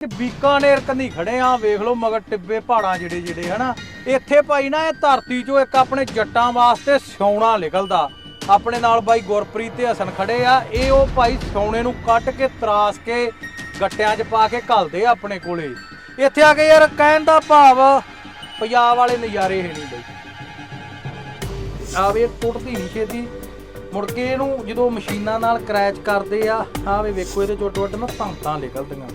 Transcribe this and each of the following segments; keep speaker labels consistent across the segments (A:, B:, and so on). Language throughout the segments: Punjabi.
A: ਕਿ ਬੀਕਾਨੇਰ ਕੰਨੀ ਖੜੇ ਆ, ਵੇਖ ਲਓ ਮਗਰ ਟਿੱਬੇ ਪਹਾੜਾਂ ਜਿਹੜੇ ਜਿਹੜੇ, ਹਨਾ? ਇੱਥੇ ਭਾਈ ਨਾ, ਇਹ ਧਰਤੀ 'ਚੋਂ ਇੱਕ ਆਪਣੇ ਜੱਟਾਂ ਵਾਸਤੇ ਸੋਨਾ ਨਿਕਲਦਾ। ਆਪਣੇ ਨਾਲ ਬਾਈ ਗੁਰਪ੍ਰੀਤ ਤੇ ਹਸਨ ਖੜੇ ਆ। ਇਹ ਉਹ ਭਾਈ ਸੋਨੇ ਨੂੰ ਕੱਟ ਕੇ ਤਰਾਸ ਕੇ ਗੱਟਿਆਂ 'ਚ ਪਾ ਕੇ ਘਲਦੇ ਆ ਆਪਣੇ ਕੋਲੇ। ਇੱਥੇ ਆ ਕੇ ਯਾਰ ਕਹਿਣ ਦਾ ਭਾਵ, ਪੰਜਾਬ ਵਾਲੇ ਨਜ਼ਾਰੇ ਹੈ ਨਹੀਂ ਬਈ। ਆਵੇ ਟੁੱਟਦੀ ਨਹੀਂ ਛੇਤੀ। ਮੁੜ ਕੇ ਇਹਨੂੰ ਜਦੋਂ ਮਸ਼ੀਨਾਂ ਨਾਲ ਕਰੈਚ ਕਰਦੇ ਆ ਆਵੇ ਵੇਖੋ ਇਹਦੇ ਚੋਟ ਵੱਟ ਨਾ ਧਾਂਤਾਂ ਨਿਕਲਦੀਆਂ।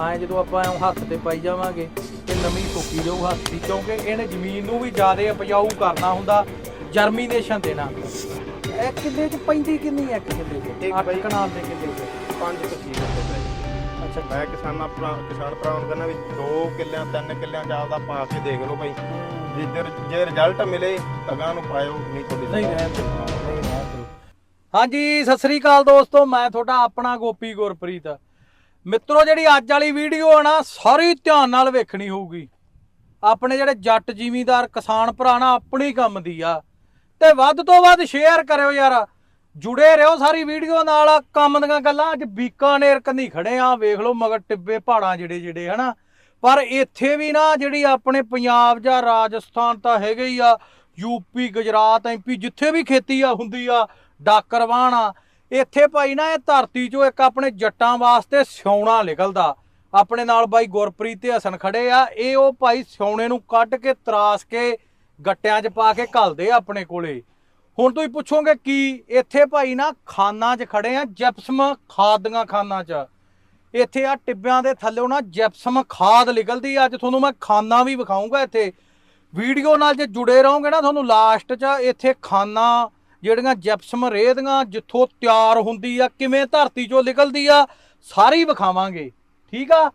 A: ਐ ਜਦੋਂ ਆਪਾਂ ਐਂ ਹੱਥ ਤੇ ਪਾਈ ਜਾਵਾਂਗੇ ਇਹ ਨਵੀਂ ਸੁੱਕੀ ਜਾਊ ਹੱਥ ਦੀ ਕਿਉਂਕਿ ਇਹਨੇ ਜ਼ਮੀਨ ਨੂੰ ਵੀ ਜ਼ਿਆਦਾ ਉਪਜਾਊ ਕਰਨਾ ਹੁੰਦਾ ਜਰਮੀਨੇਸ਼ਨ ਦੇਣਾ ਇਹ ਕਿੱਲੇ ਚ ਪੈਂਦੀ ਕਿੰਨੀ ਹੈ ਇੱਕ ਕਿੱਲੇ ਚ?
B: ਇੱਕ
A: ਕਨਾਲ ਦੇ ਕਿੱਲੇ ਚ।
B: ਪੰਜ ਤੋਂ ਛੇ ਕਿੱਲੇ ਪਏ
A: ਅੱਛਾ।
B: ਮੈਂ ਕਿਸਾਨਾਂ ਭਰਾ ਕਿਸਾਨ ਭਰਾਵਾਂ ਨੂੰ ਕਹਿੰਦਾ ਵੀ 2 ਕਿੱਲਿਆਂ 3 ਕਿੱਲਿਆਂ ਚ ਆਪਦਾ ਪਾ ਕੇ ਦੇਖ ਲਓ ਭਾਈ ਜੇ ਜੇ- ਜੇ ਰਿਜ਼ਲਟ ਮਿਲੇ ਤਗਾਂ ਨੂੰ ਪਾਇਓ ਨਹੀਂ ਤੁਹਾਡੀ
A: ਨਹੀਂ ਰਹਿਣ ਦਿਓ, ਨਹੀਂ ਰਹਿਣ ਦਿਓ। ਹਾਂਜੀ ਸਤਿ ਸ੍ਰੀ ਅਕਾਲ ਦੋਸਤੋ ਮੈਂ ਤੁਹਾਡਾ ਆਪਣਾ ਗੋਪੀ ਗੁਰਪ੍ਰੀਤ। ਮਿੱਤਰੋ, ਜਿਹੜੀ ਅੱਜ ਵਾਲੀ ਵੀਡੀਓ ਆ ਨਾ, ਸਾਰੀ ਧਿਆਨ ਨਾਲ ਵੇਖਣੀ ਹੋਊਗੀ। ਆਪਣੇ ਜਿਹੜੇ ਜੱਟ ਜ਼ਿਮੀਂਦਾਰ ਕਿਸਾਨ ਭਰਾ ਨਾ, ਆਪਣੀ ਕੰਮ ਦੀ ਆ। ਤੇ ਵੱਧ ਤੋਂ ਵੱਧ ਸ਼ੇਅਰ ਕਰਿਓ ਯਾਰ। ਜੁੜੇ ਰਹੋ ਸਾਰੀ ਵੀਡੀਓ ਨਾਲ। ਕੰਮ ਦੀਆਂ ਗੱਲਾਂ ਅੱਜ ਬੀਕਾਨੇਰ ਕੰਨੀ ਖੜੇ ਆ। ਵੇਖ ਲਓ ਮਗਰ ਟਿੱਬੇ ਪਹਾੜਾਂ ਜਿਹੜੇ ਜਿਹੜੇ, ਹਨਾ। ਪਰ ਇੱਥੇ ਵੀ ਨਾ, ਜਿਹੜੀ ਆਪਣੇ ਪੰਜਾਬ ਜਾਂ ਰਾਜਸਥਾਨ ਤਾਂ ਹੈਗੇ ਹੀ ਆ ਯੂਪੀ ਗੁਜਰਾਤ ਐਮਪੀ ਜਿੱਥੇ ਵੀ ਖੇਤੀ ਆ, ਹੁੰਦੀ ਆ, ਡਾਕਰਵਾਨ ਆ। ਇੱਥੇ ਭਾਈ ਨਾ ਇਹ ਧਰਤੀ 'ਚੋਂ ਇੱਕ ਆਪਣੇ ਜੱਟਾਂ ਵਾਸਤੇ ਸਿਉਣਾ ਨਿਕਲਦਾ। ਆਪਣੇ ਨਾਲ ਬਾਈ ਗੁਰਪ੍ਰੀਤ ਤੇ ਹਸਨ ਖੜੇ ਆ। ਇਹ ਉਹ ਭਾਈ ਸਿਉਣੇ ਨੂੰ ਕੱਢ ਕੇ, ਤਰਾਸ ਕੇ, ਗੱਟਿਆਂ 'ਚ ਪਾ ਕੇ ਘਲਦੇ ਆ ਆਪਣੇ ਕੋਲੇ। ਹੁਣ ਤੁਸੀਂ ਪੁੱਛੋਗੇ ਕੀ? ਇੱਥੇ ਭਾਈ ਨਾ ਖਾਨਾਂ 'ਚ ਖੜੇ ਆ ਜੈਪਸਮ ਖਾਦ ਦੀਆਂ ਖਾਨਾਂ 'ਚ। ਇੱਥੇ ਆ ਟਿੱਬਿਆਂ ਦੇ ਥੱਲੇ ਨਾ ਜੈਪਸਮ ਖਾਦ ਨਿਕਲਦੀ ਆ। ਅੱਜ ਤੁਹਾਨੂੰ ਮੈਂ ਖਾਨਾ ਵੀ ਵਿਖਾਉਂਗਾ ਇੱਥੇ। ਵੀਡੀਓ ਨਾਲ ਜੇ ਜੁੜੇ ਰਹੋਗੇ ਨਾ, ਤੁਹਾਨੂੰ ਲਾਸਟ 'ਚ ਇੱਥੇ ਖਾਨਾ ਜਿਹੜੀਆਂ ਜੈਪਸਮ ਰੇਹ ਦੀਆਂ ਜਿੱਥੋਂ ਤਿਆਰ ਹੁੰਦੀ ਆ ਕਿਵੇਂ ਧਰਤੀ 'ਚੋਂ ਨਿਕਲਦੀ ਆ ਸਾਰੀ ਵਿਖਾਵਾਂਗੇ। ਠੀਕ ਆ?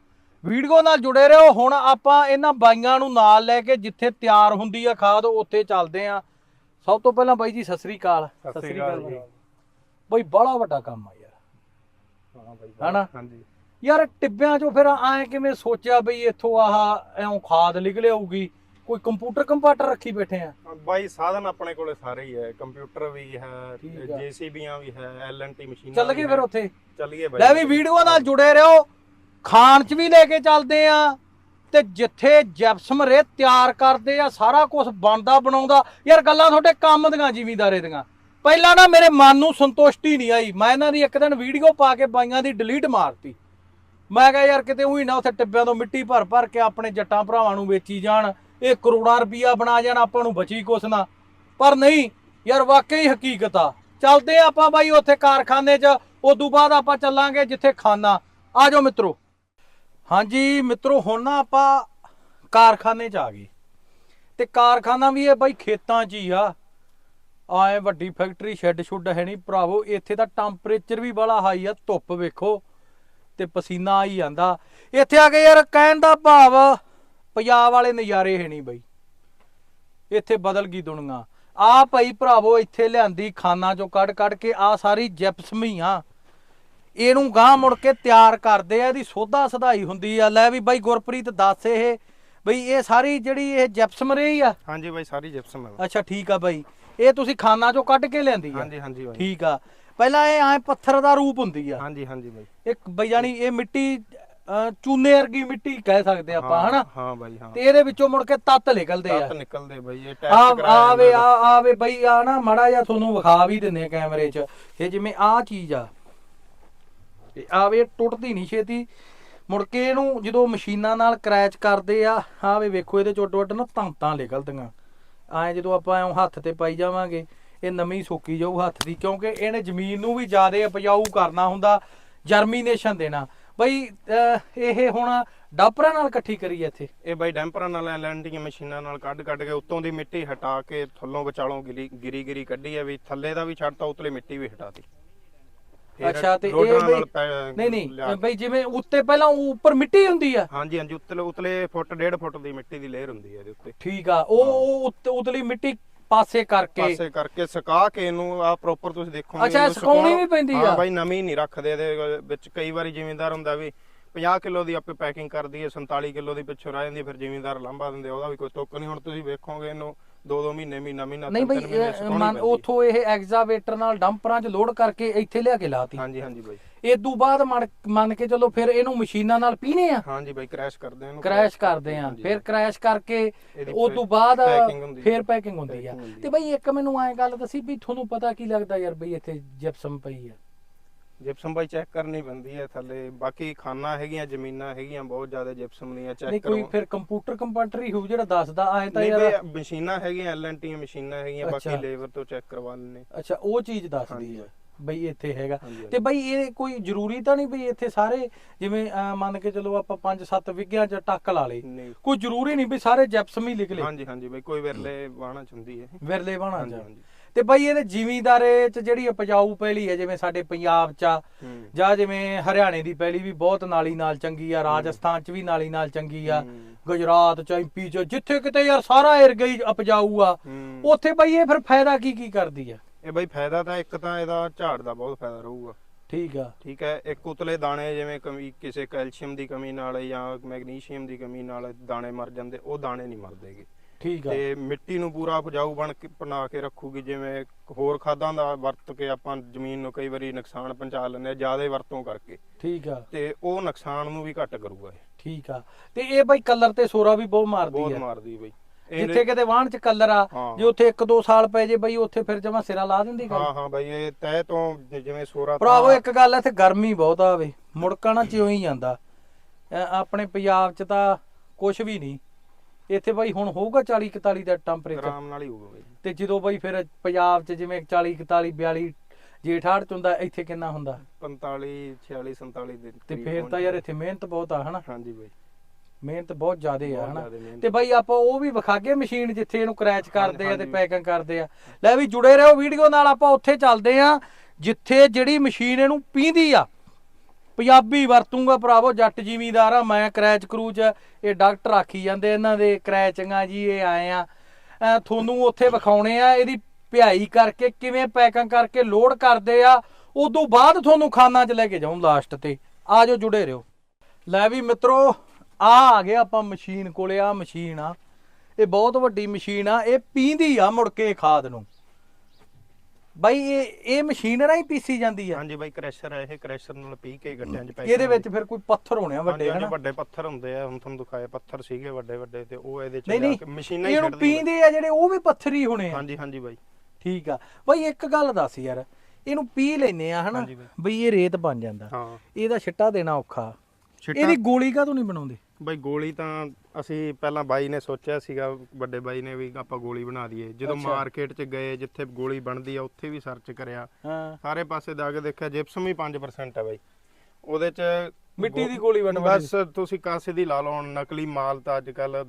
A: ਵੀਡੀਓ ਨਾਲ ਜੁੜੇ ਰਹੋ। ਹੁਣ ਆਪਾਂ ਇਹਨਾਂ ਬਾਈਆਂ ਨੂੰ ਨਾਲ ਲੈ ਕੇ ਜਿੱਥੇ ਤਿਆਰ ਹੁੰਦੀ ਆ ਖਾਦ ਉੱਥੇ ਚੱਲਦੇ ਆ। ਸਭ ਤੋਂ ਪਹਿਲਾਂ ਬਾਈ ਜੀ ਸਤਿ ਸ੍ਰੀ ਅਕਾਲ।
B: ਸਤਿ ਸ੍ਰੀ ਅਕਾਲ ਜੀ।
A: ਬਾਈ। ਬੜਾ ਵੱਡਾ ਕੰਮ ਆ ਯਾਰ।
B: ਹਾਂ ਬਾਈ
A: ਹਨਾ?
B: ਹਾਂਜੀ।
A: ਯਾਰ ਟਿੱਬਿਆਂ 'ਚੋਂ ਫਿਰ ਐ ਕਿਵੇਂ ਸੋਚਿਆ ਬਈ ਇੱਥੋਂ ਆਹ ਐਉਂ ਖਾਦ ਨਿਕਲ ਆਊਗੀ? ਕੋਈ ਕੰਪਿਊਟਰ ਕੰਪਾਟਰ ਰੱਖੀ ਬੈਠੇ ਆ।
B: ਬਾਈ ਸਾਧਨ ਆਪਣੇ ਕੋਲੇ ਸਾਰੇ ਹੀ ਹੈ ਕੰਪਿਊਟਰ ਵੀ ਹੈ। ਜੀਸੀਬੀਆਂ ਵੀ ਹੈ ਐਲਐਨਟੀ ਮਸ਼ੀਨਾਂ
A: ਚੱਲ ਗਏ। ਫਿਰ ਉੱਥੇ।
B: ਚੱਲੀਏ ਬਾਈ।
A: ਲੈ ਵੀ ਵੀਡੀਓ ਨਾਲ ਜੁੜੇ ਰਹੋ। ਖਾਣ 'ਚ ਵੀ ਲੈ ਕੇ ਚੱਲਦੇ ਆ। ਤੇ ਜਿੱਥੇ ਜੈਪਸਮ ਰੇ ਤਿਆਰ ਕਰਦੇ ਆ ਸਾਰਾ ਕੁਝ ਬਣਦਾ ਬਣਾਉਂਦਾ। ਯਾਰ ਗੱਲਾਂ ਤੁਹਾਡੇ ਕੰਮ ਦੀਆਂ ਜ਼ਿਮੀਂਦਾਰੇ ਦੀਆਂ। ਪਹਿਲਾਂ ਨਾ ਮੇਰੇ ਮਨ ਨੂੰ ਸੰਤੁਸ਼ਟੀ ਨਹੀਂ ਆਈ। ਮੈਂ ਇਹਨਾਂ ਦੀ ਇੱਕ ਦਿਨ ਵੀਡੀਓ ਪਾ ਕੇ ਬਾਈਆਂ ਦੀ ਡਿਲੀਟ ਮਾਰਤੀ। ਮੈਂ ਕਿਹਾ ਯਾਰ ਕਿਤੇ ਉਹੀ ਨਾ ਉੱਥੇ ਟਿੱਬਿਆਂ ਤੋਂ ਮਿੱਟੀ ਭਰ ਭਰ ਕੇ ਆਪਣੇ ਜੱਟਾਂ ਭਰਾਵਾਂ ਨੂੰ ਵੇਚੀ ਜਾਣ। ਇਹ ਕਰੋੜਾਂ ਰੁਪਈਆ ਬਣਾ ਜਾਣ, ਆਪਾਂ ਨੂੰ ਬਚੀ ਕੁਛ ਨਾ। ਪਰ ਨਹੀਂ, ਯਾਰ ਵਾਕਈ ਹਕੀਕਤ ਆ। ਚੱਲਦੇ ਆ ਆਪਾਂ ਬਾਈ ਉੱਥੇ ਕਾਰਖਾਨੇ 'ਚ ਉਦੋਂ ਬਾਅਦ ਆਪਾਂ ਚੱਲਾਂਗੇ ਜਿੱਥੇ ਖਾਨਾ। ਆ ਜਾਓ ਮਿੱਤਰੋ। ਹਾਂਜੀ, ਮਿੱਤਰੋ, ਹੁਣ ਨਾ ਆਪਾਂ ਕਾਰਖਾਨੇ 'ਚ ਆ ਗਏ। ਤੇ ਕਾਰਖਾਨਾ ਵੀ ਇਹ ਬਾਈ ਖੇਤਾਂ 'ਚ ਹੀ ਆ। ਆਏ ਵੱਡੀ ਫੈਕਟਰੀ ਸ਼ੈੱਡ ਸ਼ੁੱਡ ਹੈ ਨਹੀਂ, ਭਰਾਵੋ, ਇੱਥੇ ਦਾ ਟੈਂਪਰੇਚਰ ਵੀ ਬੜਾ ਹਾਈ ਆ, ਧੁੱਪ ਵੇਖੋ। ਤੇ ਪਸੀਨਾ ਆਈ ਜਾਂਦਾ। ਇੱਥੇ ਆ ਕੇ ਯਾਰ ਕਹਿਣ ਦਾ ਭਾਵ ਪੰਜਾਬ ਵਾਲੇ ਨਜ਼ਾਰੇ ਹੈ ਨਹੀਂ ਬਈ। ਇੱਥੇ ਬਦਲ ਗਈ ਦੁਨੀਆ। ਆ ਭਾਈ ਭਰਾਵੋ ਇੱਥੇ ਲਿਆਂਦੀ ਖਾਨਾ ਚੋਂ ਕੱਢ ਕੱਢ ਕੇ ਆ ਸਾਰੀ ਜਿਪਸਮੀ ਆ ਇਹਨੂੰ ਗਾਂ ਮੁੜ ਕੇ ਤਿਆਰ ਕਰਦੇ ਆ ਇਹਦੀ ਸੋਧਾ ਸਧਾਈ ਹੁੰਦੀ ਆ। ਲੈ ਵੀ ਬਾਈ ਗੁਰਪ੍ਰੀਤ ਦੱਸ ਇਹ ਬਈ ਇਹ ਸਾਰੀ ਜਿਹੜੀ ਇਹ ਜਿਪਸਮ ਰਹੀ ਆ?
B: ਹਾਂਜੀ ਬਾਈ ਸਾਰੀ ਜਿਪਸਮ ਹੈ
A: ਅੱਛਾ ਠੀਕ ਆ ਬਾਈ। ਇਹ ਤੁਸੀਂ ਖਾਨਾ ਚੋਂ ਕੱਢ ਕੇ ਲਿਆਂਦੀ ਆ?
B: ਹਾਂਜੀ ਹਾਂਜੀ ਬਾਈ।
A: ਠੀਕ ਆ। ਪਹਿਲਾਂ ਇਹ ਐ ਪੱਥਰ ਦਾ ਰੂਪ ਹੁੰਦੀ ਆ।
B: ਹਾਂਜੀ ਹਾਂਜੀ ਬਾਈ।
A: ਇੱਕ ਬਈ ਜਾਨੀ ਇਹ ਮਿੱਟੀ ਅਹ, ਚੂਨੇ ਵਰਗੀ ਮਿੱਟੀ ਕਹਿ ਸਕਦੇ ਆਪਾਂ ਹਨਾ?
B: ਹਾਂ ਬਾਈ ਹਾਂ।
A: ਤੇ ਇਹਦੇ ਵਿੱਚੋਂ ਮੁੜ ਕੇ ਤੱਤ ਨਿਕਲਦੇ ਆ।
B: ਤੱਤ ਨਿਕਲਦੇ ਬਾਈ ਇਹ
A: ਆ
B: ਟੈਸਟ
A: ਆਵੇ ਆ ਆਵੇ ਬਈ ਆ ਨਾ ਮੜਾ ਜਿਹਾ ਤੁਹਾਨੂੰ ਵਿਖਾ ਵੀ ਦਿੰਨੇ ਆ ਕੈਮਰੇ 'ਚ ਇਹ ਜਿਵੇਂ ਆ ਚੀਜ਼ ਆ। ਤੇ ਆਵੇ ਟੁੱਟਦੀ ਨਹੀਂ ਛੇਤੀ। ਮੁੜ ਕੇ ਇਹਨੂੰ ਜਦੋਂ ਮਸ਼ੀਨਾਂ ਨਾਲ ਕਰੈਚ ਕਰਦੇ ਆ ਆਵੇ ਵੇਖੋ ਇਹਦੇ ਚੋਂ ਡੁੱਟ ਨਾ ਧਾਂਤਾਂ ਨਿਕਲਦੀਆਂ। ਐ ਜਦੋਂ ਆਪਾਂ ਐਂ ਹੱਥ ਤੇ ਪਾਈ ਜਾਵਾਂਗੇ ਇਹ ਨਵੀਂ ਸੁੱਕੀ ਜਾਊ ਹੱਥ ਦੀ ਕਿਉਂਕਿ ਇਹਨੇ ਜ਼ਮੀਨ ਨੂੰ ਵੀ ਜ਼ਿਆਦਾ ਉਪਜਾਊ ਕਰਨਾ ਹੁੰਦਾ ਜਰਮੀਨੇਸ਼ਨ ਦੇਣਾ। ਬਈ ਇਹ ਹੁਣ ਡਾਪਰਾਂ ਨਾਲ ਇਕੱਠੀ ਕਰੀ ਆ ਇੱਥੇ?
B: ਇਹ ਬਾਈ ਡੈਂਪਰਾਂ ਨਾਲ ਐਲਐਨਟੀ ਮਸ਼ੀਨਾਂ ਨਾਲ ਕੱਢ ਕੱਢ ਕੇ ਉੱਤੋਂ ਦੀ ਮਿੱਟੀ ਹਟਾ ਕੇ ਥੱਲੋਂ ਵਿਚਾਲੋਂ ਗਿਰੀ ਗਿਰੀ ਗਿਰੀ ਕੱਢੀ ਹੈ ਵੀ ਥੱਲੇ ਦਾ ਵੀ ਛੱਡਤਾ ਉਤਲੇ ਮਿੱਟੀ ਵੀ ਹਟਾਤੀ।
A: ਅੱਛਾ ਤੇ ਇਹ ਨਹੀਂ ਨਹੀਂ ਬਈ ਜਿਵੇਂ ਉੱਤੇ ਪਹਿਲਾਂ ਉੱਪਰ ਮਿੱਟੀ ਹੁੰਦੀ ਆ?
B: ਹਾਂਜੀ ਹਾਂਜੀ ਉੱਤਲੇ ਉਤਲੇ ਫੁੱਟ ਡੇਢ ਫੁੱਟ ਦੀ ਮਿੱਟੀ ਦੀ ਲੇਅਰ ਹੁੰਦੀ ਹੈ ਇਹਦੇ ਉੱਤੇ।
A: ਠੀਕ ਆ ਉਹ ਉਹ ਉੱਤੇ ਉਤਲੀ ਮਿੱਟੀ ਪਾਸੇ ਕਰਕੇ।
B: ਪਾਸੇ ਕਰਕੇ ਸੁਕਾ ਕੇ ਇਹਨੂੰ ਆ ਪ੍ਰੋਪਰ ਤੁਸੀਂ ਦੇਖੋਗੇ
A: ਅੱਛਾ,
B: ਇਹਨੂੰ
A: ਸੁਕਾਉਣੀ ਵੀ ਪੈਂਦੀ ਆ?
B: ਹਾਂ ਬਾਈ ਨਵੀਂ ਨਹੀਂ ਰੱਖਦੇ ਇਹਦੇ ਵਿੱਚ। ਕਈ ਵਾਰੀ ਜ਼ਿਮੀਂਦਾਰ ਹੁੰਦਾ ਵੀ 50 ਕਿਲੋ ਦੀ ਆਪੇ ਪੈਕਿੰਗ ਕਰਦੀ ਹੈ 47 ਕਿਲੋ ਦੀ ਪਿੱਛੋਂ ਰਹਿ ਜਾਂਦੀ ਹੈ, ਫਿਰ ਜ਼ਿਮੀਂਦਾਰ ਲਾਂਭਾ ਦਿੰਦੇ ਆ, ਉਹਦਾ ਵੀ ਕੋਈ ਤੁੱਕ ਨਹੀਂ। ਹੁਣ ਤੁਸੀਂ ਵੇਖੋਗੇ ਇਹਨੂੰ ਦੋ ਦੋ ਮਹੀਨੇ ਮਹੀਨਾ ਮਹੀਨਾ
A: ਨਹੀਂ
B: ਤਿੰਨ
A: ਬਈ
B: ਮਹੀਨੇ ਸੁਕਾਉਣੀ
A: ਮਨ
B: ਪੈਂਦੀ ਹੈ।
A: ਉਥੋਂ ਇਹ ਐਗਜ਼ਾਵੇਟਰ ਨਾਲ ਡੰਪਰਾਂ 'ਚ ਲੋਡ ਕਰਕੇ ਇੱਥੇ ਲਿਆ ਕੇ ਲਾਤੀ।
B: ਹਾਂਜੀ ਹਾਂਜੀ ਬਾਈ।
A: ਇਦੋਂ ਬਾਅਦ ਮੰਨ- ਮੰਨ ਕੇ ਚਲੋ ਫਿਰ ਇਹਨੂੰ ਮਸ਼ੀਨਾਂ ਨਾਲ ਪੀਣੇ ਆ।
B: ਹਾਂਜੀ ਬਾਈ ਕ੍ਰੈਸ਼ ਕਰਦੇ ਆ ਇਹਨੂੰ।
A: ਕ੍ਰੈਸ਼ ਕਰਦੇ ਆ।
B: ਹਾਂਜੀ।
A: ਫਿਰ ਕ੍ਰੈਸ਼ ਕਰਕੇ
B: ਇਹਦੀ
A: ਉਸ ਤੋਂ ਬਾਅਦ
B: packing ਹੁੰਦੀ
A: ਫਿਰ। ਪੈਕਿੰਗ ਹੁੰਦੀ ਆ।
B: Packing ਹੁੰਦੀ
A: ਤੇ ਬਈ ਇੱਕ ਮੈਨੂੰ ਐਂ ਗੱਲ ਦੱਸੀ ਵੀ ਤੁਹਾਨੂੰ ਪਤਾ ਕੀ ਲੱਗਦਾ ਯਾਰ ਬਈ ਇੱਥੇ ਜਿਪਸਮ ਪਈ ਆ।
B: ਜਿਪਸਮ ਬਾਈ ਚੈੱਕ ਕਰਨੀ ਪੈਂਦੀ ਹੈ ਥੱਲੇ। ਬਾਕੀ ਖਾਨਾ ਹੈਗੀਆਂ ਜ਼ਮੀਨਾਂ ਹੈਗੀਆਂ ਬਹੁਤ ਜ਼ਿਆਦਾ ਜਿਪਸਮ ਦੀਆਂ
A: ਨਹੀਂ
B: ਚੈੱਕ
A: ਕੋਈ
B: ਕਰੋ।
A: ਫਿਰ ਕੰਪਿਊਟਰ ਕੰਪਿਊਟਰ ਹੀ ਹੋਊ ਜਿਹੜਾ ਦੱਸਦਾ ਐਂ ਤਾਂ
B: ਨਹੀਂ
A: ਯਾਰ
B: ਬਈ ਮਸ਼ੀਨਾਂ ਹੈਗੀਆਂ ਐਲਐਨਟੀ ਮਸ਼ੀਨਾਂ ਹੈਗੀਆਂ ਬਾਕੀ
A: ਅੱਛਾ।
B: ਲੇਬਰ ਤੋਂ ਚੈੱਕ ਕਰਵਾ ਲੈਣੇ
A: ਅੱਛਾ ਉਹ ਚੀਜ਼ ਦੱਸਦੀ
B: ਹਾਂਜੀ।
A: ਆ। ਬਈ ਇੱਥੇ ਹੈਗਾ। ਤੇ ਬਈ ਇਹ ਕੋਈ ਜ਼ਰੂਰੀ ਤਾਂ ਨਹੀਂ ਬਈ ਇੱਥੇ ਸਾਰੇ ਜਿਵੇਂ ਮੰਨ ਕੇ ਚਲੋ ਆਪਾਂ 5-7 ਵਿਗਿਆਂ 'ਚ ਟੱਕ ਲਾ ਲੇ ਕੋਈ ਜ਼ਰੂਰੀ ਨਹੀਂ ਵੀ ਸਾਰੇ ਜਿਪਸਮ ਹੀ ਲਿਖ ਲੇ
B: ਹਾਂਜੀ ਹਾਂਜੀ ਬਈ ਕੋਈ ਵਿਰਲੇ ਵਾਹਣਾ ਚਾਹੁੰਦੀ ਹੈ।
A: ਵਿਰਲੇ ਬਣਾ ਜਾ
B: ਹਾਂਜੀ
A: ਤੇ ਬਈ ਇਹਦੇ ਜ਼ਿਮੀਂਦਾਰੇ 'ਚ ਜਿਹੜੀ ਉਪਜਾਊ ਪਹਿਲੀ ਹੈ ਜਿਵੇਂ ਸਾਡੇ ਪੰਜਾਬ 'ਚ ਜਾਂ ਜਿਵੇਂ ਹਰਿਆਣੇ ਦੀ ਪਹਿਲੀ ਵੀ ਬਹੁਤ ਨਾਲੀ ਨਾਲ ਚੰਗੀ ਆ ਰਾਜਸਥਾਨ 'ਚ ਵੀ ਨਾਲੀ ਨਾਲ ਚੰਗੀ ਆ। ਗੁਜਰਾਤ ਚ ਐਮਪੀ 'ਚ ਜਿੱਥੇ ਕਿਤੇ ਯਾਰ ਸਾਰਾ ਏਰੀਆ ਹੀ ਉਪਜਾਊ ਆ। ਉੱਥੇ ਬਈ ਇਹ ਫਿਰ ਫਾਇਦਾ ਕੀ ਕੀ ਕਰਦੀ ਆ?
B: ਇਹ ਬਈ ਫਾਇਦਾ ਤਾਂ ਇੱਕ ਤਾਂ ਇਹਦਾ ਝਾੜ ਦਾ ਬਹੁਤ ਫਾਇਦਾ ਰਹੂਗਾ।
A: ਠੀਕ ਆ।
B: ਠੀਕ ਹੈ ਇੱਕ ਉਤਲੇ ਦਾਣੇ ਜਿਵੇਂ ਕਮੀ ਕਿਸੇ ਕੈਲਸ਼ੀਅਮ ਦੀ ਕਮੀ ਨਾਲ ਜਾਂ ਮੈਗਨੀਸ਼ੀਅਮ ਦੀ ਕਮੀ ਨਾਲ ਦਾਣੇ ਮਰ ਜਾਂਦੇ ਉਹ ਦਾਣੇ ਨਹੀਂ ਮਰਦੇਗੇ
A: ਠੀਕ ਆ।
B: ਤੇ ਮਿੱਟੀ ਨੂੰ ਪੂਰਾ ਉਪਜਾਊ ਬਣ ਕੇ ਬਣਾ ਕੇ ਰੱਖੂਗੀ ਜਿਵੇਂ ਹੋਰ ਖਾਦਾਂ ਦਾ ਵਰਤ ਕੇ ਆਪਾਂ ਜ਼ਮੀਨ ਨੂੰ ਕਈ ਵਾਰੀ ਨੁਕਸਾਨ ਪਹੁੰਚਾ ਲੈਂਦੇ ਆ ਜ਼ਿਆਦਾ ਵਰਤੋਂ ਕਰਕੇ।
A: ਠੀਕ ਆ।
B: ਤੇ ਉਹ ਨੁਕਸਾਨ ਨੂੰ ਵੀ ਘੱਟ ਕਰੂਗਾ ਇਹ।
A: ਠੀਕ ਆ। ਤੇ ਇਹ ਬਈ ਕਲਰ ਤੇ ਸੋਰਾ ਵੀ ਬਹੁਤ ਮਾਰਦੀ
B: ਬਹੁਤ
A: ਆ।
B: ਮਾਰਦੀ ਬਈ।
A: ਜਿੱਥੇ ਕਿਤੇ ਵਾਹਣ ਚ ਕਲਰ ਆ
B: ਹਾਂ।
A: ਜੇ ਉੱਥੇ 1-2 ਸਾਲ ਪੈ ਜੇ ਬਈ ਉੱਥੇ ਫਿਰ ਜਮਾ ਸਿਰਾ ਲਾ ਦਿੰਦੀ
B: ਹਾਂ
A: ਗੱਲ।
B: ਹਾਂ ਬਈ ਇਹ ਤੈ ਤੋਂ ਜਿਵੇਂ ਸੋਰਾ
A: ਭਰਾਵੋ ਇੱਕ ਗੱਲ ਇੱਥੇ ਗਰਮੀ ਬਹੁਤ ਆਵੇ ਮੁੜਕਣਾ ਚ ਹੀ ਜਾਂਦਾ। ਆਪਣੇ ਪੰਜਾਬ ਚ ਤਾਂ ਕੁਝ ਵੀ ਨਹੀਂ। ਇੱਥੇ ਬਈ ਹੁਣ ਹੋਊਗਾ 40 41 ਦਾ ਟੈਂਪਰੇਚਰ
B: ਆਰਾਮ ਨਾਲ ਹੀ ਹੋਊਗਾ ਬਈ।
A: ਤੇ ਜਦੋਂ ਬਈ ਫਿਰ ਪੰਜਾਬ ਚ ਜਿਵੇਂ 40 41 42 ਜੇਠਾੜ ਚ ਹੁੰਦਾ ਇੱਥੇ ਕਿੰਨਾ ਹੁੰਦਾ?
B: 45 46 47 ਦੇ
A: ਤੇ ਫਿਰ ਤਾਂ ਯਾਰ। ਇੱਥੇ ਮਿਹਨਤ ਬਹੁਤ ਆ ਹਨਾ?
B: ਹਾਂਜੀ ਬਈ।
A: ਮਿਹਨਤ ਬਹੁਤ ਜ਼ਿਆਦੇ ਆ
B: ਬਹੁਤ
A: ਹਨਾ?
B: ਜ਼ਿਆਦੇ ਮਿਹਨਤ।
A: ਤੇ ਬਾਈ ਆਪਾਂ ਉਹ ਵੀ ਵਿਖਾਗੇ ਮਸ਼ੀਨ ਜਿੱਥੇ ਇਹਨੂੰ ਕਰੈਚ ਕਰਦੇ ਆ ਤੇ
B: ਹਾਂਜੀ।
A: ਪੈਕਿੰਗ ਕਰਦੇ ਆ। ਲੈ ਵੀ ਜੁੜੇ ਰਹੋ ਵੀਡੀਓ ਨਾਲ ਆਪਾਂ ਉੱਥੇ ਚੱਲਦੇ ਆ ਜਿੱਥੇ ਜਿਹੜੀ ਮਸ਼ੀਨ ਇਹਨੂੰ ਪੀਂਦੀ ਆ। ਪੰਜਾਬੀ ਵਰਤੂੰਗਾ ਭਰਾਵੋ ਜੱਟ ਜ਼ਿਮੀਦਾਰ ਆ ਮੈਂ ਕਰੈਚ ਕਰੂਚ ਇਹ ਡਾਕਟਰ ਆਖੀ ਜਾਂਦੇ ਇਹਨਾਂ ਦੇ ਕਰੈਚਿੰਗਾਂ ਜੀ ਇਹ ਆਏ ਆ। ਅਹ ਤੁਹਾਨੂੰ ਉੱਥੇ ਵਿਖਾਉਣੇ ਆ ਇਹਦੀ ਭਿਆਈ ਕਰਕੇ ਕਿਵੇਂ ਪੈਕਿੰਗ ਕਰਕੇ ਲੋਡ ਕਰਦੇ ਆ ਉਦੋਂ ਬਾਅਦ ਤੁਹਾਨੂੰ ਖਾਨਾ 'ਚ ਲੈ ਕੇ ਜਾਉਂ ਲਾਸਟ ਤੇ। ਆਜੋ ਜੁੜੇ ਰਹੋ। ਲੈ ਵੀ ਮਿੱਤਰੋ ਆ ਆ ਗਏ ਆਪਾਂ ਮਸ਼ੀਨ ਕੋਲੇ ਆ ਮਸ਼ੀਨ ਆ। ਇਹ ਬਹੁਤ ਵੱਡੀ ਮਸ਼ੀਨ ਆ ਇਹ ਪੀਂਦੀ ਆ ਮੁੜ ਕੇ ਖਾਦ ਨੂੰ। ਬਾਈ ਇਹ ਇਹ ਮਸ਼ੀਨ ਨਾਲ ਹੀ ਪੀਸੀ ਜਾਂਦੀ ਆ।
B: ਹਾਂਜੀ ਬਾਈ ਕ੍ਰੈਸ਼ਰ ਹੈ ਇਹ ਕ੍ਰੈਸ਼ਰ ਨਾਲ ਪੀ ਕੇ ਗੱਟਿਆਂ 'ਚ ਪੈਕ
A: ਇਹਦੇ ਵਿੱਚ ਫਿਰ ਕੋਈ ਪੱਥਰ ਹੋਣੇ ਆ
B: ਵੱਡੇ
A: ਹਨਾ?
B: ਵੱਡੇ ਪੱਥਰ ਹੁੰਦੇ ਆ ਹੁਣ ਤੁਹਾਨੂੰ ਦਿਖਾਏ ਪੱਥਰ ਸੀਗੇ ਵੱਡੇ ਵੱਡੇ ਤੇ ਉਹ ਇਹਦੇ 'ਚ ਜਾ ਕੇ ਮਸ਼ੀਨਾਂ ਹੀ ਛੱਡਦੀਆਂ
A: ਪੀਂਦੇ ਆ ਜਿਹੜੇ ਉਹ ਵੀ ਪੱਥਰ ਹੀ ਹੋਣੇ ਆ।
B: ਹਾਂਜੀ ਹਾਂਜੀ ਬਾਈ।
A: ਠੀਕ ਆ। ਬਾਈ ਇੱਕ ਗੱਲ ਦੱਸ ਯਾਰ ਇਹਨੂੰ ਪੀ ਲੈਨੇ ਆ ਹਨਾ?
B: ਬਾਈ।
A: ਇਹ ਰੇਤ ਬਣ ਜਾਂਦਾ।
B: ਹਾਂ।
A: ਇਹਦਾ ਛਿੱਟਾ ਦੇਣਾ ਔਖਾ। ਇਹਦੀ ਗੋਲੀ ਕਾਹਤੋਂ ਨਹੀਂ ਬਣਾਉਂਦੇ?
B: ਬਾਈ ਗੋਲੀ ਤਾਂ ਅਸੀਂ ਪਹਿਲਾਂ ਬਾਈ ਨੇ ਸੋਚਿਆ ਸੀਗਾ ਵੱਡੇ ਬਾਈ ਨੇ ਵੀ ਆਪਾਂ ਗੋਲੀ ਬਣਾ ਦਈਏ। ਜਦੋਂ
A: ਅੱਛਾ।
B: ਮਾਰਕੀਟ 'ਚ ਗਏ ਜਿੱਥੇ ਗੋਲੀ ਬਣਦੀ ਆ ਉੱਥੇ ਵੀ ਸਰਚ ਕਰਿਆ।
A: ਹਾਂ।
B: ਸਾਰੇ ਪਾਸੇ ਜਾ ਕੇ ਦੇਖਿਆ ਜਿਪਸਮ ਹੀ 5% ਹੈ ਬਾਈ। ਉਹਦੇ 'ਚ
A: ਮਿੱਟੀ ਦੀ ਗੋਲੀ ਬਣ
B: ਬਸ ਤੁਸੀਂ ਕਾਸੇ ਦੀ ਲਾ ਲਓ ਹੁਣ ਨਕਲੀ ਮਾਲ ਤਾਂ ਅੱਜ ਕੱਲ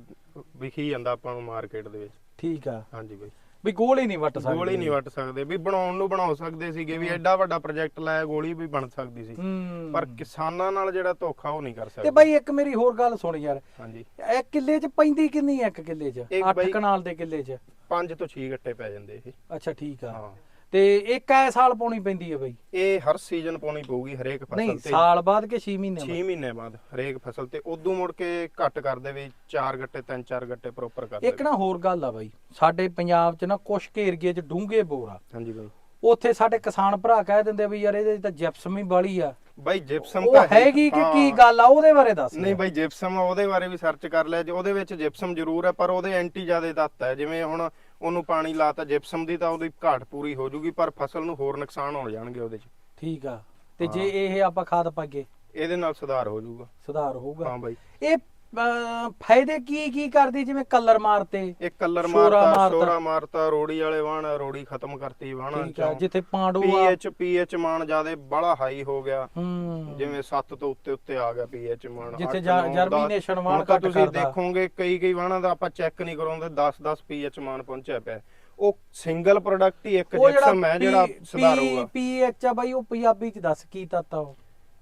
B: ਵਿਖੀ ਜਾਂਦਾ ਆਪਾਂ ਨੂੰ ਮਾਰਕੀਟ ਦੇ ਵਿੱਚ।
A: ਠੀਕ ਆ।
B: ਹਾਂਜੀ ਬਾਈ।
A: ਵੀ ਗੋਲੀ ਨਹੀਂ ਵੱਟ ਸਕਦੇ
B: ਗੋਲੀ ਨਹੀਂ ਵੱਟ ਸਕਦੇ। ਵੀ ਬਣਾਉਣ ਨੂੰ ਬਣਾ ਸਕਦੇ ਸੀਗੇ ਵੀ ਐਡਾ ਵੱਡਾ ਪ੍ਰੋਜੈਕਟ ਲਾਇਆ ਗੋਲੀ ਵੀ ਬਣ ਸਕਦੀ ਸੀ।
A: ਹੂੰ।
B: ਪਰ ਕਿਸਾਨਾਂ ਨਾਲ ਜਿਹੜਾ ਧੋਖਾ ਉਹ ਨਹੀਂ ਕਰ
A: ਤੇ
B: ਸਕਦੇ।
A: ਬਾਈ ਇੱਕ ਮੇਰੀ ਹੋਰ ਗੱਲ ਸੁਣ ਯਾਰ।
B: ਹਾਂਜੀ।
A: ਇਹ ਕਿੱਲੇ 'ਚ ਪੈਂਦੀ ਕਿੰਨੀ ਆ ਇੱਕ ਕਿੱਲੇ 'ਚ?
B: ਇੱਕ
A: 8
B: ਬਾਈ-
A: ਕਨਾਲ ਦੇ ਕਿੱਲੇ 'ਚ।
B: 5 ਤੋਂ 6 ਗੱਟੇ ਪੈ ਜਾਂਦੇ ਇਹ।
A: ਅੱਛਾ ਠੀਕ ਆ।
B: ਹਾਂ।
A: ਤੇ ਇੱਕ ਐ ਸਾਲ ਪਾਉਣੀ ਪੈਂਦੀ ਹੈ ਬਾਈ।
B: ਇਹ ਹਰ ਸੀਜ਼ਨ ਪਾਉਣੀ ਪਊਗੀ ਹਰੇਕ
A: ਨਹੀਂ
B: ਫਸਲ ਤੇ।
A: ਸਾਲ ਬਾਅਦ ਕਿ 6 ਮਹੀਨੇ
B: 6 ਮਹੀਨੇ ਬਾਅਦ ਹਰੇਕ ਫਸਲ ਤੇ ਉਦੋਂ ਮੁੜ ਕੇ ਘੱਟ ਕਰ ਦੇਵੇ 4 ਗੱਟੇ 3-4 ਗੱਟੇ ਪ੍ਰੋਪਰ ਕਰ
A: ਇੱਕ
B: ਦੇਵੇ।
A: ਨਾ ਹੋਰ ਗੱਲ ਆ ਬਾਈ ਸਾਡੇ ਪੰਜਾਬ 'ਚ ਨਾ ਕੁਛ ਕੁ ਏਰੀਏ 'ਚ ਡੂੰਘੇ ਬੋਰ ਆ।
B: ਹਾਂਜੀ ਬਾਈ।
A: ਉੱਥੇ ਸਾਡੇ ਕਿਸਾਨ ਭਰਾ ਕਹਿ ਦਿੰਦੇ ਵੀ ਯਾਰ ਇਹਦੇ 'ਚ ਤਾਂ ਜਿਪਸਮ ਹੀ ਬਾਲੀ ਆ।
B: ਬਾਈ ਜਿਪਸਮ
A: ਉਹ
B: ਤਾਂ
A: ਹੈਗੀ ਕਿ ਕੀ
B: ਹਾਂ।
A: ਗੱਲ ਆ ਉਹਦੇ ਬਾਰੇ ਦੱਸ
B: ਨਹੀਂ ਬਾਈ ਜਿਪਸਮ ਉਹਦੇ ਬਾਰੇ ਵੀ ਸਰਚ ਕਰ ਲਿਆ ਜੀ ਉਹਦੇ ਵਿੱਚ ਜਿਪਸਮ ਜ਼ਰੂਰ ਹੈ ਪਰ ਉਹਦੇ ਐਂਟੀ ਜਿਆਦੇ ਤੱਤ ਹੈ ਜਿਵੇਂ ਹੁਣ ਉਹਨੂੰ ਪਾਣੀ ਲਾਤਾ ਜਿਪਸਮ ਦੀ ਤਾਂ ਉਹਦੀ ਘਾਟ ਪੂਰੀ ਹੋ ਜੂਗੀ ਪਰ ਫਸਲ ਨੂੰ ਹੋਰ ਨੁਕਸਾਨ ਹੋ ਜਾਣਗੇ ਉਹਦੇ 'ਚ।
A: ਠੀਕ ਆ। ਤੇ ਜੇ। ਇਹ ਆਪਾਂ ਖਾਦ ਪਾਈਏ
B: ਇਹਦੇ ਨਾਲ ਸੁਧਾਰ ਹੋ ਜਾਊਗਾ
A: ਸੁਧਾਰ ਹੋਊਗਾ।
B: ਹਾਂ ਬਾਈ।
A: ਇਹ ਅਹ, ਫਾਇਦੇ ਕੀ ਕੀ ਕਰਦੀ? ਜਿਵੇਂ ਕਲਰ ਮਾਰਤੇ
B: ਇੱਕ ਕਲਰ
A: ਸ਼ੋਰਾ
B: ਮਾਰਤਾ
A: ਮਾਰਤਾ।
B: ਸ਼ੋਰਾ ਮਾਰਤਾ ਰੋੜੀ ਵਾਲੇ ਵਾਣ ਰੋੜੀ ਖਤਮ ਕਰਤੀ ਵਾਣਾ
A: ਠੀਕ ਆ ਜਿੱਥੇ ਪਾਂਡੂ ਆ।
B: ਪੀਐਚ ਪੀਐਚ ਮਾਨ ਜਿਆਦੇ ਬੜਾ ਹਾਈ ਹੋ ਗਿਆ।
A: ਹੂੰ।
B: ਜਿਵੇਂ 7 ਤੋਂ ਉੱਤੇ ਉੱਤੇ ਆ ਗਿਆ ਪੀਐਚ ਮਾਨ
A: ਜਿੱਥੇ
B: ਅੱਠ,
A: ਜਾ-
B: ਨੌ,
A: germination
B: ਦਸ।
A: ਮਾਨ
B: ਹੁਣ ਤਾਂ
A: ਘੱਟ
B: ਤੁਸੀਂ
A: ਕਰਦਾ।
B: ਦੇਖੋਗੇ ਕਈ ਕਈ ਵਾਣਾ ਦਾ ਆਪਾਂ ਚੈੱਕ ਨਹੀਂ ਕਰਾਉਂਦੇ 10 10 ਪੀਐਚ ਮਾਨ ਪਹੁੰਚਿਆ ਪਿਆ। ਉਹ ਸਿੰਗਲ ਪ੍ਰੋਡਕਟ ਹੀ ਇੱਕ ਜਿਪਸਮ ਹੈ ਜਿਹੜਾ
A: ਪੀ-
B: ਸੁਧਾਰੂਗਾ
A: ਪੀਐਚ ਆ ਬਾਈ ਉਹ ਪੰਜਾਬੀ ਚ ਦੱਸ ਕੀ ਤੱਤ ਆ ਉਹ?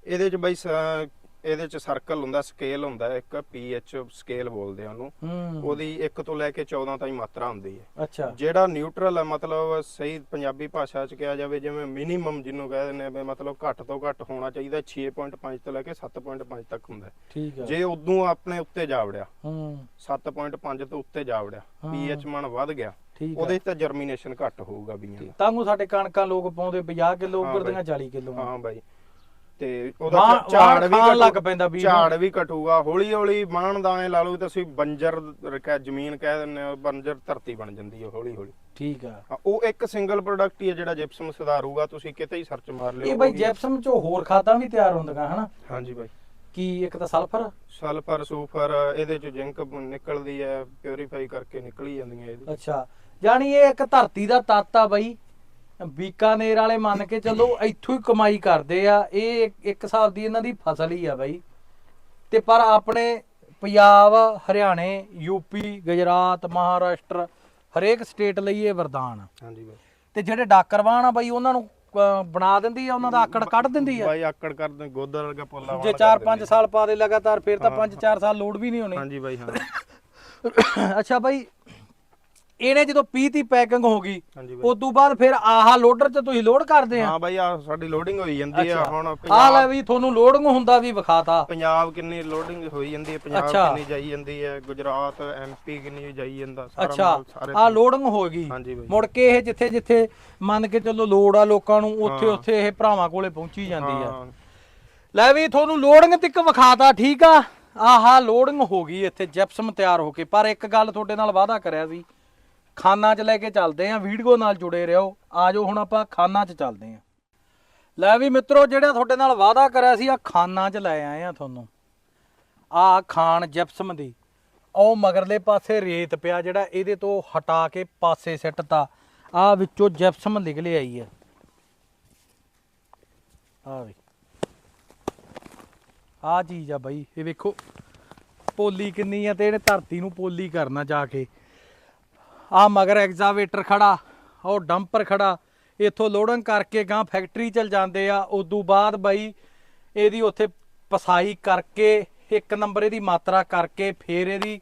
B: ਇਹਦੇ ਚ ਬਈ ਸ- ਇਹਦੇ ਚ ਸਰਕਲ ਹੁੰਦਾ ਸਕੇਲ ਹੁੰਦਾ ਇੱਕ ਪੀਐਚ ਸਕੇਲ ਬੋਲਦੇ ਆ ਉਹਨੂੰ।
A: ਹੂੰ।
B: ਉਹਦੀ 1 ਤੋਂ ਲੈ ਕੇ 14 ਤਾਈਂ ਮਾਤਰਾ ਹੁੰਦੀ ਹੈ।
A: ਅੱਛਾ।
B: ਜਿਹੜਾ ਨਿਊਟਰਲ ਹੈ ਮਤਲਬ ਸਹੀ ਪੰਜਾਬੀ ਭਾਸ਼ਾ ਚ ਕਿਹਾ ਜਾਵੇ ਜਿਵੇਂ ਮਿਨੀਮਮ ਜਿਹਨੂੰ ਕਹਿ ਦਿੰਦੇ ਆ ਵੀ ਮਤਲਬ ਘੱਟ ਤੋਂ ਘੱਟ ਹੋਣਾ ਚਾਹੀਦਾ 6.5 ਤੋਂ ਲੈ ਕੇ 7.5 ਤੱਕ ਹੁੰਦਾ ਹੈ।
A: ਠੀਕ ਆ
B: ਜੇ ਉਦੋਂ ਆਪਣੇ ਉੱਤੇ ਜਾ ਵੜਿਆ
A: ਹੂੰ।
B: 7.5 ਤੋਂ ਉੱਤੇ ਜਾ ਵੜਿਆ
A: ਹਾਂ।
B: ਪੀਐਚ ਮਨ ਵੱਧ ਗਿਆ ਉਹਦੇ ਤਾਂ ਜਰਮੀਨੇਸ਼ਨ ਘੱਟ ਹੋਊਗਾ ਬੀਆਂ ਦਾ।
A: ਤਾਂਗੂ ਸਾਡੇ ਕਣਕਾਂ ਲੋਕ ਪਾਉਂਦੇ 50 ਕਿਲੋ
B: ਹਾਂ
A: ਉੱਗਰਦੀਆਂ
B: ਬਾਈ।
A: 40 ਕਿਲੋ।
B: ਹਾਂ ਬਾਈ। ਤੇ ਉਹਦਾ
A: ਵਾਹ-
B: ਝਾੜ
A: ਵਾਹ
B: ਵੀ
A: ਖਾਣ ਲੱਗ ਪੈਂਦਾ ਬੀਜ
B: ਝਾੜ ਵੀ ਘਟੂਗਾ ਹੌਲੀ ਹੌਲੀ ਮਾਣ ਦਾ ਐ ਲਾ ਲਓ ਵੀ ਤੁਸੀਂ ਬੰਜਰ ਕਹਿ ਜ਼ਮੀਨ ਕਹਿ ਦਿੰਦੇ ਹੋ ਬੰਜਰ ਧਰਤੀ ਬਣ ਜਾਂਦੀ ਹੈ ਹੌਲੀ ਹੌਲੀ
A: ਠੀਕ ਆ।
B: ਹਾਂ, ਉਹ ਇੱਕ ਸਿੰਗਲ ਪ੍ਰੋਡਕਟ ਹੀ ਹੈ ਜਿਹੜਾ ਜਿਪਸਮ ਸੁਧਾਰੂਗਾ ਤੁਸੀਂ ਕਿਤੇ ਹੀ ਸਰਚ ਮਾਰ ਲਿਓ
A: ਇਹ ਬਾਈ
B: ਉਹੀ-
A: ਜੈਪਸਮ ਚੋਂ ਹੋਰ ਖਾਦਾਂ ਵੀ ਤਿਆਰ ਹੁੰਦੀਆਂ ਹਨਾ?
B: ਹਾਂਜੀ ਬਾਈ।
A: ਕੀ ਇੱਕ ਤਾਂ ਸਲਫਰ
B: ਸਲਫਰ ਸੂਫਰ ਇਹਦੇ ਚ ਜ਼ਿੰਕ ਨਿਕਲਦੀ ਹੈ ਪਿਉਰੀਫਾਈ ਕਰਕੇ ਨਿਕਲੀ ਜਾਂਦੀਆਂ ਇਹਦੀ।
A: ਅੱਛਾ ਯਾਨੀ ਇਹ ਇੱਕ ਧਰਤੀ ਦਾ ਤੱਤ ਆ ਬਾਈ। ਬੀਕਾਨੇਰ ਵਾਲੇ ਮੰਨ ਕੇ ਚੱਲੋ ਇੱਥੋਂ ਹੀ ਕਮਾਈ ਕਰਦੇ ਆ ਇਹ ਇੱਕ- ਹਿਸਾਬ ਦੀ ਇਹਨਾਂ ਦੀ ਫਸਲ ਹੀ ਆ ਬਾਈ। ਤੇ ਪਰ ਆਪਣੇ ਪੰਜਾਬ ਹਰਿਆਣੇ ਯੂਪੀ ਗੁਜਰਾਤ ਮਹਾਰਾਸ਼ਟਰ ਹਰੇਕ ਸਟੇਟ ਲਈ ਇਹ ਵਰਦਾਨ ਆ।
B: ਹਾਂਜੀ ਬਾਈ।
A: ਤੇ ਜਿਹੜੇ ਡਾਕਰਵਾਨ ਆ ਬਾਈ ਉਹਨਾਂ ਨੂੰ ਬਣਾ ਦਿੰਦੀ ਆ ਉਹਨਾਂ ਦਾ ਆਕੜ ਕੱਢ ਦਿੰਦੀ ਆ?
B: ਬਾਈ ਆਕੜ ਕਰਦੇ ਗੋਦਰ ਵਰਗਾ ਪੋਲਾ
A: ਜੇ 4-5 ਸਾਲ ਪਾ ਦੇ ਲਗਾਤਾਰ ਫਿਰ ਤਾਂ 5-4 ਸਾਲ ਲੋਡ ਵੀ ਨਹੀਂ ਹੋਣੀ।
B: ਹਾਂਜੀ ਬਾਈ ਹਾਂ।
A: ਅੱਛਾ ਬਾਈ ਇਹਨੇ ਜਦੋਂ 30 ਦੀ ਪੈਕਿੰਗ ਹੋ ਗਈ
B: ਹਾਂਜੀ ਬਾਈ।
A: ਉਸ ਤੋਂ ਬਾਅਦ ਫਿਰ ਆਹ ਲੋਡਰ ਤੇ ਤੁਸੀਂ ਲੋਡ ਕਰਦੇ ਆ?
B: ਹਾਂ ਬਾਈ ਆ ਸਾਡੀ ਲੋਡਿੰਗ ਹੋਈ ਜਾਂਦੀ ਆ ਹੁਣ
A: ਆ ਲੈ ਵੀ ਤੁਹਾਨੂੰ ਲੋਡਿੰਗ ਹੁੰਦਾ ਵੀ ਵਿਖਾਤਾ।
B: ਪੰਜਾਬ ਕਿੰਨੀ ਲੋਡਿੰਗ ਹੋਈ ਜਾਂਦੀ ਹੈ ਪੰਜਾਬ। ਕਿੰਨੀ ਜਾਈ ਜਾਂਦੀ ਹੈ ਗੁਜਰਾਤ ਐਮਪੀ ਕਿੰਨੀ ਜਾਈ ਜਾਂਦਾ ਸਾਰਾ ਮਾਲ ਸਾਰੇ
A: ਆ ਲੋਡਿੰਗ ਹੋ ਗਈ। ਮੁੜ ਕੇ ਇਹ ਜਿੱਥੇ ਜਿੱਥੇ ਮੰਨ ਕੇ ਚੱਲੋ ਲੋੜ ਆ ਲੋਕਾਂ ਨੂੰ ਉੱਥੇ। ਉੱਥੇ ਇਹ ਭਰਾਵਾਂ ਕੋਲੇ ਪਹੁੰਚੀ ਜਾਂਦੀ ਆ। ਲੈ ਵੀ ਤੁਹਾਨੂੰ ਲੋਡਿੰਗ ਤੱਕ ਵਿਖਾਤਾ ਠੀਕ ਆ? ਆਹਾ ਲੋਡਿੰਗ ਹੋ ਗਈ ਇੱਥੇ ਜੈਪਸਮ ਤਿਆਰ ਹੋ ਕੇ। ਪਰ ਇੱਕ ਗੱਲ ਤੁਹਾਡੇ ਨਾਲ ਵਾਅਦਾ ਕਰਿਆ ਸੀ ਖਾਨਾ 'ਚ ਲੈ ਕੇ ਚੱਲਦੇ ਆ, ਵੀਡੀਓ ਨਾਲ ਜੁੜੇ ਰਹੋ। ਆਜੋ ਹੁਣ ਆਪਾਂ ਖਾਨਾ 'ਚ ਚੱਲਦੇ ਆ। ਲੈ ਵੀ ਮਿੱਤਰੋ, ਜਿਹੜਾ ਤੁਹਾਡੇ ਨਾਲ ਵਾਅਦਾ ਕਰਿਆ ਸੀ, ਆ ਖਾਨਾ 'ਚ ਲੈ ਆਏ ਆ ਤੁਹਾਨੂੰ। ਆ ਖਾਨ ਜੈਪਸਮ ਦੀ। ਉਹ ਮਗਰਲੇ ਪਾਸੇ ਰੇਤ ਪਿਆ ਜਿਹੜਾ, ਇਹਦੇ ਤੋਂ ਹਟਾ ਕੇ ਪਾਸੇ ਸਿੱਟਤਾ। ਆ ਵਿੱਚੋਂ ਜੈਪਸਮ ਨਿਕਲੇ ਆਈ ਹੈ ਆ ਵੀ। ਆ ਚੀਜ਼ ਆ ਬਾਈ, ਇਹ ਵੇਖੋ। ਪੋਲੀ ਕਿੰਨੀ ਆ ਤੇ ਇਹਨੇ ਧਰਤੀ ਨੂੰ ਪੋਲੀ ਕਰਨਾ ਜਾ ਕੇ। ਆ ਮਗਰ ਐਗਜ਼ਾਵੇਟਰ ਖੜਾ ਉਹ ਡੰਪਰ ਖੜਾ। ਇੱਥੋਂ ਲੋਡਿੰਗ ਕਰਕੇ ਗਾਂ ਫੈਕਟਰੀ ਚਲ ਜਾਂਦੇ ਆ। ਉਦੋਂ ਬਾਅਦ ਬਾਈ ਇਹਦੀ ਉੱਥੇ ਪਸਾਈ ਕਰਕੇ ਇੱਕ ਨੰਬਰ ਇਹਦੀ ਮਾਤਰਾ ਕਰਕੇ ਫੇਰ ਇਹਦੀ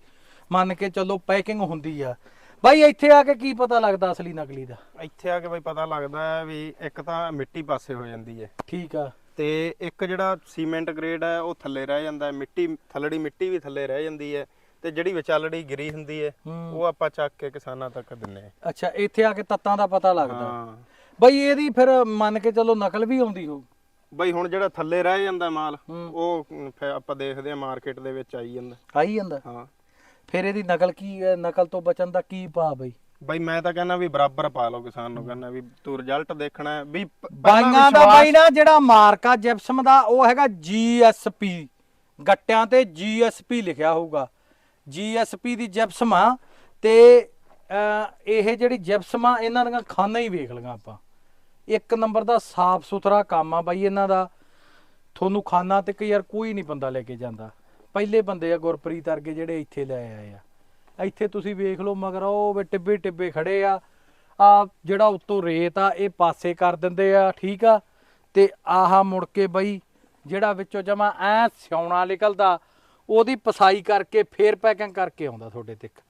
A: ਮੰਨ ਕੇ ਚੱਲੋ ਪੈਕਿੰਗ ਹੁੰਦੀ ਆ। ਬਾਈ ਇੱਥੇ ਆ ਕੇ ਕੀ ਪਤਾ ਲੱਗਦਾ ਅਸਲੀ ਨਕਲੀ ਦਾ?
B: ਇੱਥੇ ਆ ਕੇ ਬਾਈ ਪਤਾ ਲੱਗਦਾ ਹੈ ਵੀ ਇੱਕ ਤਾਂ ਮਿੱਟੀ ਪਾਸੇ ਹੋ ਜਾਂਦੀ ਹੈ।
A: ਠੀਕ ਆ।
B: ਤੇ ਇੱਕ ਜਿਹੜਾ ਸੀਮੈਂਟ ਗ੍ਰੇਡ ਹੈ ਉਹ ਥੱਲੇ ਰਹਿ ਜਾਂਦਾ ਹੈ। ਮਿੱਟੀ ਥੱਲੜੀ ਮਿੱਟੀ ਵੀ ਥੱਲੇ ਰਹਿ ਜਾਂਦੀ ਹੈ। ਤੇ ਜਿਹੜੀ ਵਿਚਾਲੜੀ ਗਿਰੀ ਹੁੰਦੀ ਹੈ
A: ਹੂੰ।
B: ਉਹ ਆਪਾਂ ਚੱਕ ਕੇ ਕਿਸਾਨਾਂ ਤੱਕ ਦਿੰਨੇ ਆ।
A: ਅੱਛਾ ਇੱਥੇ ਆ ਕੇ ਤੱਤਾਂ ਦਾ ਪਤਾ ਲੱਗਦਾ।
B: ਹਾਂ।
A: ਬਾਈ ਇਹਦੀ ਫਿਰ ਮੰਨ ਕੇ ਚੱਲੋ ਨਕਲ ਵੀ ਆਉਂਦੀ ਹੋ
B: ਬਈ ਹੁਣ ਜਿਹੜਾ ਥੱਲੇ ਰਹਿ ਜਾਂਦਾ ਮਾਲ
A: ਹੂੰ।
B: ਉਹ ਫਿਰ ਆਪਾਂ ਦੇਖਦੇ ਆ ਮਾਰਕੀਟ ਦੇ ਵਿੱਚ ਆਈ ਜਾਂਦਾ।
A: ਆਈ ਜਾਂਦਾ?
B: ਹਾਂ।
A: ਫਿਰ ਇਹਦੀ ਨਕਲ ਕੀ ਹੈ ਨਕਲ ਤੋਂ ਬਚਣ ਦਾ ਕੀ ਪਾ ਬਈ?
B: ਬਈ ਮੈਂ ਤਾਂ ਕਹਿੰਦਾ ਵੀ ਬਰਾਬਰ ਪਾ ਲਓ ਕਿਸਾਨ ਨੂੰ ਕਹਿੰਦਾ ਵੀ ਤੂੰ ਰਿਜ਼ਲਟ ਦੇਖਣਾ ਹੈ ਵੀ ਪ- ਪਹਿਲਾਂ
A: ਬਾਈਆਂ ਦਾ
B: ਵਿਸ਼ਵਾਸ-
A: ਬਾਈ ਨਾ ਜਿਹੜਾ ਮਾਰਕਾ ਜਿਪਸਮ ਦਾ ਉਹ ਹੈਗਾ GSP ਗੱਟਿਆਂ ਤੇ GSP ਲਿਖਿਆ ਹੋਊਗਾ। GSP ਦੀ ਜਿਪਸਮ ਆ ਤੇ ਇਹ ਜਿਹੜੀ ਜਿਪਸਮ ਆ ਇਹਨਾਂ ਦੀਆਂ ਖਾਨਾ ਹੀ ਵੇਖ ਲਈਆਂ ਆਪਾਂ। ਇੱਕ ਨੰਬਰ ਦਾ ਸਾਫ਼ ਸੁਥਰਾ ਕੰਮ ਆ ਬਾਈ ਇਹਨਾਂ ਦਾ। ਤੁਹਾਨੂੰ ਖਾਨਾ ਤੇ ਯਾਰ ਕੋਈ ਨਹੀਂ ਬੰਦਾ ਲੈ ਕੇ ਜਾਂਦਾ। ਪਹਿਲੇ ਬੰਦੇ ਆ ਗੁਰਪ੍ਰੀਤ ਵਰਗੇ ਜਿਹੜੇ ਇੱਥੇ ਲੈ ਆਏ ਆ। ਇੱਥੇ ਤੁਸੀਂ ਵੇਖ ਲਓ ਮਗਰ ਉਹ ਵੇ ਟਿੱਬੇ ਟਿੱਬੇ ਖੜੇ ਆ। ਆ ਜਿਹੜਾ ਉੱਤੋਂ ਰੇਤ ਆ, ਇਹ ਪਾਸੇ ਕਰ ਦਿੰਦੇ ਆ, ਠੀਕ ਆ। ਤੇ ਆਹਾ ਮੁੜ ਕੇ ਬਈ ਜਿਹੜਾ ਵਿੱਚੋਂ ਜਮਾ ਐ ਸਿਉਣਾ ਨਿਕਲਦਾ। ਉਹਦੀ ਪਸਾਈ ਕਰਕੇ ਫੇਰ ਪੈਕਿੰਗ ਕਰਕੇ ਆਉਂਦਾ ਤੁਹਾਡੇ ਤੱਕ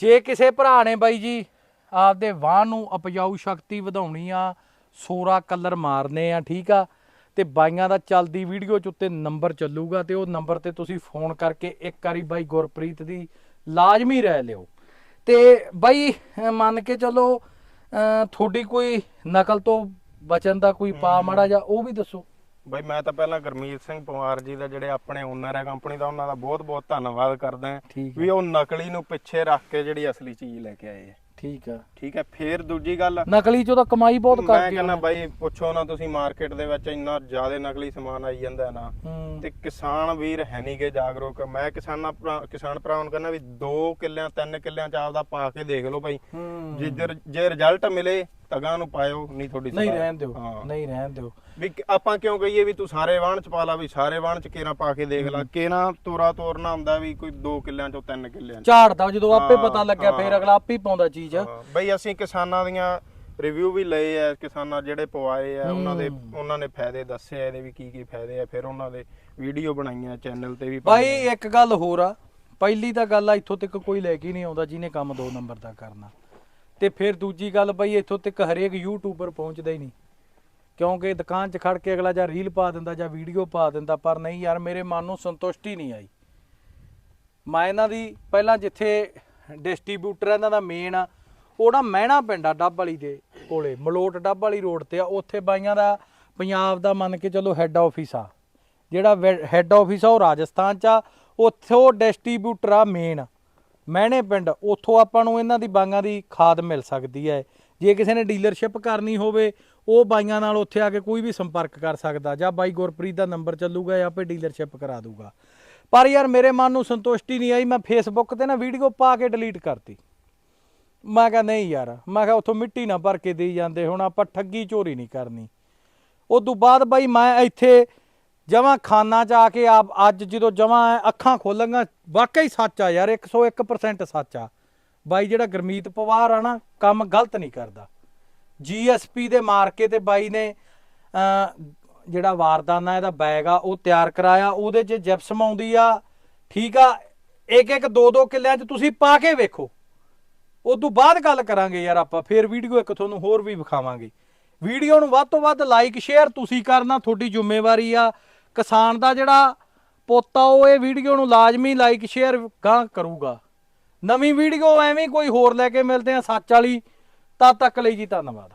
A: ਜੇ ਕਿਸੇ ਭਰਾ ਨੇ ਬਾਈ ਜੀ ਆਪਦੇ ਵਾਹਨ ਨੂੰ ਉਪਜਾਊ ਸ਼ਕਤੀ ਵਧਾਉਣੀ ਆ ਸੋਰਾ ਕਲਰ ਮਾਰਨੇ ਆ ਠੀਕ ਆ ਤੇ ਬਾਈਆਂ ਦਾ ਚੱਲਦੀ ਵੀਡੀਓ ਚ ਉੱਤੇ ਨੰਬਰ ਚੱਲੂਗਾ ਤੇ ਉਹ ਨੰਬਰ ਤੇ ਤੁਸੀਂ ਫੋਨ ਕਰਕੇ ਇੱਕ ਵਾਰੀ ਬਾਈ ਗੁਰਪ੍ਰੀਤ ਦੀ ਲਾਜ਼ਮੀ ਰਹਿ ਲਿਓ। ਤੇ ਬਾਈ ਮੰਨ ਕੇ ਚੱਲੋ ਤੁਹਾਡੀ ਕੋਈ ਨਕਲ ਤੋਂ ਬਚਣ ਦਾ ਕੋਈ ਪਾ ਮਾੜਾ ਜਾਂ ਉਹ ਵੀ ਦੱਸੋ।
B: ਬਈ ਮੈਂ ਤਾਂ ਪਹਿਲਾਂ ਗਰਮੀਤ ਸਿੰਘ ਪਵਾਰ ਜੀ ਦਾ ਜਿਹੜੇ ਆਪਣੇ ਓਨਰ ਹੈ ਕੰਪਨੀ ਦਾ ਉਹਨਾਂ ਦਾ ਬਹੁਤ ਬਹੁਤ ਧੰਨਵਾਦ ਕਰਦਾ ਹਾਂ
A: ਠੀਕ
B: ਵੀ ਉਹ ਨਕਲੀ ਨੂੰ ਪਿੱਛੇ ਰੱਖ ਕੇ ਜਿਹੜੀ ਅਸਲੀ ਚੀਜ਼ ਲੈ ਕੇ ਆਏ ਹੈ
A: ਠੀਕ ਆ।
B: ਠੀਕ ਹੈ ਫੇਰ ਦੂਜੀ ਗੱਲ
A: ਨਕਲੀ ਚੋਂ ਤਾਂ ਕਮਾਈ ਬਹੁਤ
B: ਮੈਂ
A: ਕਰਦੇ
B: ਕਹਿੰਦਾ ਬਾਈ ਪੁੱਛੋ ਨਾ ਤੁਸੀਂ ਮਾਰਕੀਟ ਦੇ ਵਿੱਚ ਇੰਨਾ ਜ਼ਿਆਦਾ ਨਕਲੀ ਸਮਾਨ ਆਈ ਜਾਂਦਾ ਨਾ ਤੇ ਕਿਸਾਨ ਵੀਰ ਹੈ ਨਹੀਂ ਗੇ ਜਾਗਰੂਕ। ਮੈਂ ਕਿਸਾਨਾਂ ਕਿਸਾਨ ਭਰਾਵਾਂ ਨੂੰ ਕਹਿੰਦਾ ਵੀ 2 ਕਿੱਲਿਆਂ 3 ਕਿੱਲਿਆਂ ਚ ਆਪਦਾ ਪਾ ਕੇ ਦੇਖ ਲਓ ਬਾਈ। ਜੇ ਜੇ- ਰਿਜ਼ਲਟ ਮਿਲੇ ਤਗਾਂ ਨੂੰ ਪਾਇਓ ਨਹੀਂ ਤੁਹਾਡੀ
A: ਨਹੀਂ। ਰਹਿਣ ਦਿਓ। ਨਹੀਂ ਰਹਿਣ ਦਿਓ।
B: ਵੀ ਆਪਾਂ ਕਿਉਂ ਕਹੀਏ ਵੀ ਤੂੰ ਸਾਰੇ ਵਾਹਣ ਚ ਪਾ ਲਾ ਵੀ ਸਾਰੇ ਵਾਹਣ ਚ ਕੇਰਾ ਪਾ ਕੇ ਦੇਖ ਲਾ। ਕੇਰਾ ਤੋਰਾ ਤੋਰਨਾ ਹੁੰਦਾ ਵੀ ਕੋਈ 2 ਕਿੱਲਿਆਂ ਚੋਂ 3 ਕਿੱਲਿਆਂ
A: ਝਾੜਦਾ ਜਦੋਂ ਆਪੇ ਪਤਾ ਲੱਗਿਆ ਫੇਰ। ਅਗਲਾ ਆਪੇ ਪਾਉਂਦਾ ਚੀਜ਼।
B: ਬਈ ਅਸੀਂ ਕਿਸਾਨਾਂ ਦੀਆਂ ਰਿਵਿਊ ਵੀ ਲਏ ਆ ਕਿਸਾਨਾਂ ਜਿਹੜੇ ਪਵਾਏ ਆ ਉਹਨਾਂ ਦੇ। ਉਹਨਾਂ ਨੇ ਫਾਇਦੇ ਦੱਸੇ ਆ ਇਹਦੇ ਵੀ ਕੀ ਕੀ ਫਾਇਦੇ ਆ ਫਿਰ ਉਹਨਾਂ ਦੇ ਵੀਡੀਓ ਬਣਾਈਆਂ ਚੈਨਲ ਤੇ ਵੀ
A: ਬਾਈ
B: ਪਾਈਆਂ।
A: ਇੱਕ ਗੱਲ ਹੋਰ ਆ ਪਹਿਲੀ ਤਾਂ ਗੱਲ ਆ ਇੱਥੋਂ ਤੱਕ ਕੋਈ ਲੈ ਕੇ ਨਹੀਂ ਆਉਂਦਾ ਜਿਹਨੇ ਕੰਮ ਦੋ ਨੰਬਰ ਦਾ ਕਰਨਾ ਤੇ ਫਿਰ ਦੂਜੀ ਗੱਲ ਬਾਈ ਇੱਥੋਂ ਤੱਕ ਹਰੇਕ ਯੂਟਿਊਬਰ ਪਹੁੰਚਦਾ ਹੀ ਨਹੀਂ ਕਿਉਂਕਿ ਦੁਕਾਨ 'ਚ ਖੜ ਕੇ ਅਗਲਾ ਜਾਂ ਰੀਲ ਪਾ ਦਿੰਦਾ ਜਾਂ ਵੀਡੀਓ ਪਾ ਦਿੰਦਾ ਪਰ ਨਹੀਂ ਯਾਰ ਮੇਰੇ ਮਨ ਨੂੰ ਸੰਤੁਸ਼ਟੀ ਨਹੀਂ ਆਈ ਮੈਂ ਇਹਨਾਂ ਦੀ ਪਹਿਲਾਂ ਜਿੱਥੇ ਡਿਸਟ੍ਰੀਬਿਊਟਰ ਇਹਨਾਂ ਦਾ ਮੇਨ ਆ ਉਹ ਨਾ ਮਹਿਣਾ ਪਿੰਡ ਆ ਡੱਬ ਵਾਲੀ ਦੇ ਕੋਲੇ, ਮਲੋਟ ਡੱਬ ਵਾਲੀ ਰੋਡ ਤੇ ਆ, ਉੱਥੇ ਬਾਈਆਂ ਦਾ ਪੰਜਾਬ ਦਾ ਮੰਨ ਕੇ ਚਲੋ ਹੈੱਡ ਆਫਿਸ ਆ। ਜਿਹੜਾ ਹੈੱਡ ਆਫਿਸ ਆ ਉਹ ਰਾਜਸਥਾਨ ਚ ਆ, ਉੱਥੋਂ ਡਿਸਟ੍ਰੀਬਿਊਟਰ ਆ ਮੇਨ ਮਹਿਣੇ ਪਿੰਡ, ਉੱਥੋਂ ਆਪਾਂ ਨੂੰ ਇਹਨਾਂ ਦੀ ਬਾਈਆਂ ਦੀ ਖਾਦ ਮਿਲ ਸਕਦੀ ਹੈ। ਜੇ ਕਿਸੇ ਨੇ ਡੀਲਰਸ਼ਿਪ ਕਰਨੀ ਹੋਵੇ, ਉਹ ਬਾਈਆਂ ਨਾਲ ਉੱਥੇ ਆ ਕੇ ਕੋਈ ਵੀ ਸੰਪਰਕ ਕਰ ਸਕਦਾ, ਜਾਂ ਬਾਈ ਗੁਰਪ੍ਰੀਤ ਦਾ ਨੰਬਰ ਚੱਲੂਗਾ ਜਾਂ ਆਪੇ ਡੀਲਰਸ਼ਿਪ ਕਰਾ ਦੂਗਾ। ਪਰ ਯਾਰ ਮੇਰੇ ਮਨ ਨੂੰ ਸੰਤੁਸ਼ਟੀ ਨਹੀਂ ਆਈ, ਮੈਂ ਫੇਸਬੁੱਕ ਤੇ ਨਾ ਵੀਡੀਓ ਪਾ ਕੇ ਡਿਲੀਟ ਕਰਤੀ। ਮੈਂ ਕਿਹਾ, ਨਹੀਂ ਯਾਰ। ਮੈਂ ਕਿਹਾ, ਉੱਥੋਂ ਮਿੱਟੀ ਨਾ ਭਰ ਕੇ ਦੇਈ ਜਾਂਦੇ, ਹੁਣ ਆਪਾਂ ਠੱਗੀ ਚੋਰੀ ਨਹੀਂ ਕਰਨੀ। ਉਦੋਂ ਬਾਅਦ ਬਾਈ ਮੈਂ ਇੱਥੇ ਜਮਾਂ ਖਾਨਾ ਚ ਆ ਕੇ ਆਪ ਅੱਜ ਜਦੋਂ ਜਮਾਂ ਅੱਖਾਂ ਖੋਲਾਂਗਾ ਵਾਕਈ ਸੱਚ ਆ ਯਾਰ 101% ਸੱਚ ਆ। ਬਾਈ ਜਿਹੜਾ ਗਰਮੀਤ ਪਵਾਰ ਆ ਨਾ, ਕੰਮ ਗਲਤ ਨਹੀਂ ਕਰਦਾ। ਜੀਐਸਪੀ ਦੇ ਮਾਰ ਕੇ ਤੇ ਬਾਈ ਨੇ ਜਿਹੜਾ ਵਾਰਦਾਨਾ ਇਹਦਾ ਬੈਗ ਆ, ਉਹ ਤਿਆਰ ਕਰਾਇਆ। ਉਹਦੇ 'ਚ ਜਿਪਸਮ ਆਉਂਦੀ ਆ। ਠੀਕ ਆ ਇੱਕ ਇੱਕ ਦੋ ਦੋ ਕਿੱਲਿਆਂ 'ਚ ਤੁਸੀਂ ਪਾ ਕੇ ਵੇਖੋ। ਉਦੋਂ ਬਾਅਦ ਗੱਲ ਕਰਾਂਗੇ ਯਾਰ ਆਪਾਂ, ਫੇਰ ਵੀਡੀਓ ਇੱਕ ਤੁਹਾਨੂੰ ਹੋਰ ਵੀ ਵਿਖਾਵਾਂਗੇ। ਵੀਡੀਓ ਨੂੰ ਵੱਧ ਤੋਂ ਵੱਧ ਲਾਈਕ ਸ਼ੇਅਰ ਤੁਸੀਂ ਕਰਨਾ, ਤੁਹਾਡੀ ਜ਼ਿੰਮੇਵਾਰੀ ਆ। ਕਿਸਾਨ ਦਾ ਜਿਹੜਾ ਪੋਤਾ ਉਹ ਇਹ ਵੀਡੀਓ ਨੂੰ ਲਾਜ਼ਮੀ ਲਾਈਕ ਸ਼ੇਅਰ ਗਾਂ ਕਰੂਗਾ। ਨਵੀਂ ਵੀਡੀਓ ਐਵੇਂ ਕੋਈ ਹੋਰ ਲੈ ਕੇ ਮਿਲਦੇ ਆ, ਸੱਚ ਵਾਲੀ, ਤਦ ਤੱਕ ਲਈ ਜੀ ਧੰਨਵਾਦ।